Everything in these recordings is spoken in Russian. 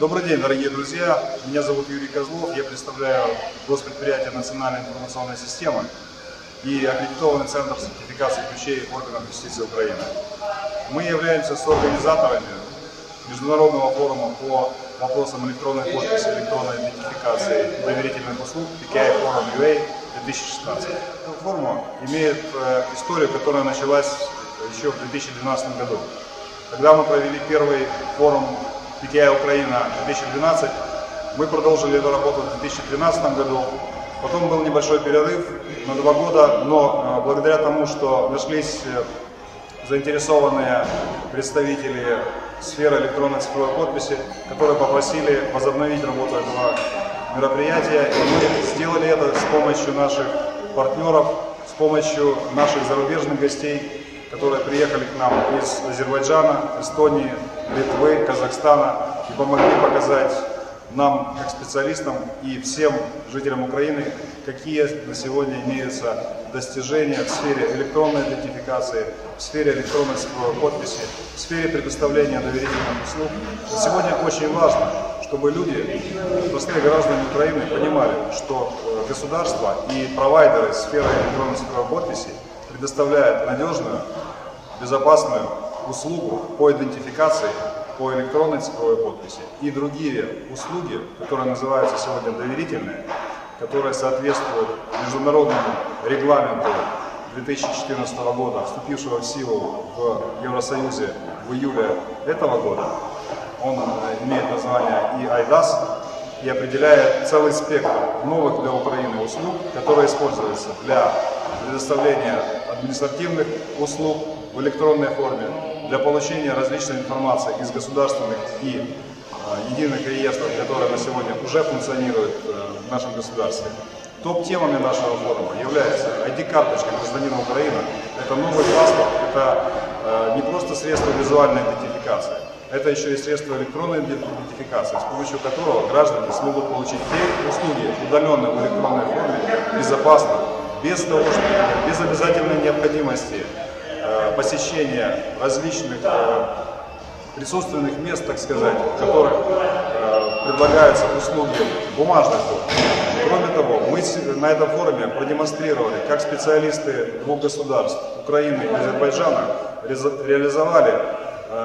Добрый день, дорогие друзья. Меня зовут Юрий Козлов. Я представляю госпредприятие Национальной информационной системы и аккредитованный центр сертификации ключей органов юстиции Украины. Мы являемся соорганизаторами международного форума по вопросам электронной подписи, электронной идентификации доверительных услуг PKI Forum UA 2016. Эта форма имеет э, историю, которая началась еще в 2012 году. Когда мы провели первый форум PTI Украина 2012, мы продолжили эту работу в 2013 году. Потом был небольшой перерыв на два года, но э, благодаря тому, что нашлись э, заинтересованные представители сферы электронной цифровой подписи, которые попросили возобновить работу этого мероприятия. И мы сделали это с помощью наших партнеров, с помощью наших зарубежных гостей, которые приехали к нам из Азербайджана, Эстонии, Литвы, Казахстана и помогли показать нам, как специалистам и всем жителям Украины, какие на сегодня имеются достижения в сфере электронной идентификации, в сфере электронной подписи, в сфере предоставления доверительных услуг. Сегодня очень важно, чтобы люди, простые граждане Украины, понимали, что э, государство и провайдеры сферы электронной цифровой подписи предоставляют надежную, безопасную услугу по идентификации, по электронной цифровой подписи и другие услуги, которые называются сегодня доверительные, которые соответствуют международному регламенту 2014 года, вступившего в силу в Евросоюзе в июле этого года. Он э, имеет название EIDAS и определяет целый спектр новых для Украины услуг, которые используются для предоставления административных услуг в электронной форме, для получения различной информации из государственных и э, единых реестров, которые на сегодня уже функционируют э, в нашем государстве. Топ-темами нашего форума является ID-карточка гражданина Украины. Это новый паспорт, это э, не просто средство визуальной идентификации, это еще и средство электронной идентификации, с помощью которого граждане смогут получить те услуги удаленно в электронной форме, безопасно, без того, что, без обязательной необходимости э, посещения различных э, присутственных мест, так сказать, в которых э, предлагаются услуги бумажных Кроме того, мы на этом форуме продемонстрировали, как специалисты двух государств, Украины и Азербайджана, реализовали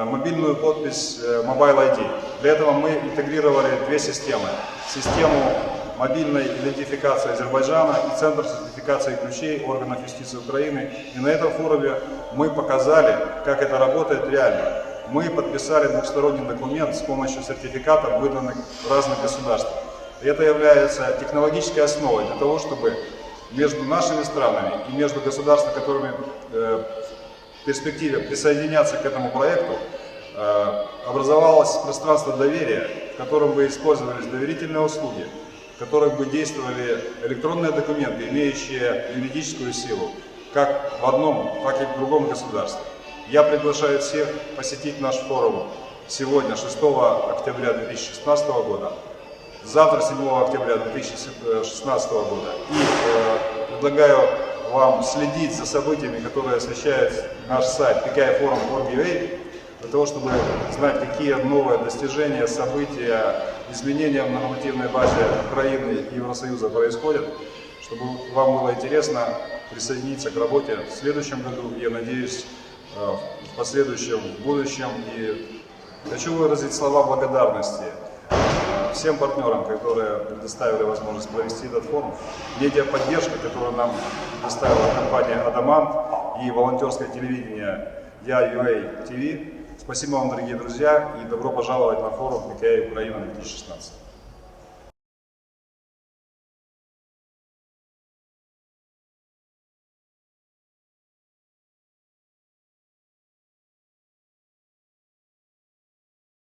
мобильную подпись Mobile ID. Для этого мы интегрировали две системы. Систему мобильной идентификации Азербайджана и Центр сертификации ключей органов юстиции Украины. И на этом форуме мы показали, как это работает реально. Мы подписали двухсторонний документ с помощью сертификатов, выданных в разных государствах. Это является технологической основой для того, чтобы между нашими странами и между государствами, которыми э, в перспективе присоединятся к этому проекту, э, образовалось пространство доверия, в котором бы использовались доверительные услуги, которых бы действовали электронные документы, имеющие юридическую силу, как в одном, так и в другом государстве. Я приглашаю всех посетить наш форум сегодня, 6 октября 2016 года, завтра, 7 октября 2016 года. И э, предлагаю вам следить за событиями, которые освещает наш сайт pkiforum.org.ua, для того, чтобы знать, какие новые достижения, события, изменения в нормативной базе Украины и Евросоюза происходят, чтобы вам было интересно присоединиться к работе в следующем году, я надеюсь, э, в последующем, в будущем. И хочу выразить слова благодарности всем партнерам, которые предоставили возможность провести этот форум, медиаподдержка, которую нам предоставила компания «Адамант» и волонтерское телевидение «Я ЮА ТВ». Спасибо вам, дорогие друзья, и добро пожаловать на форум ПКА Украина 2016.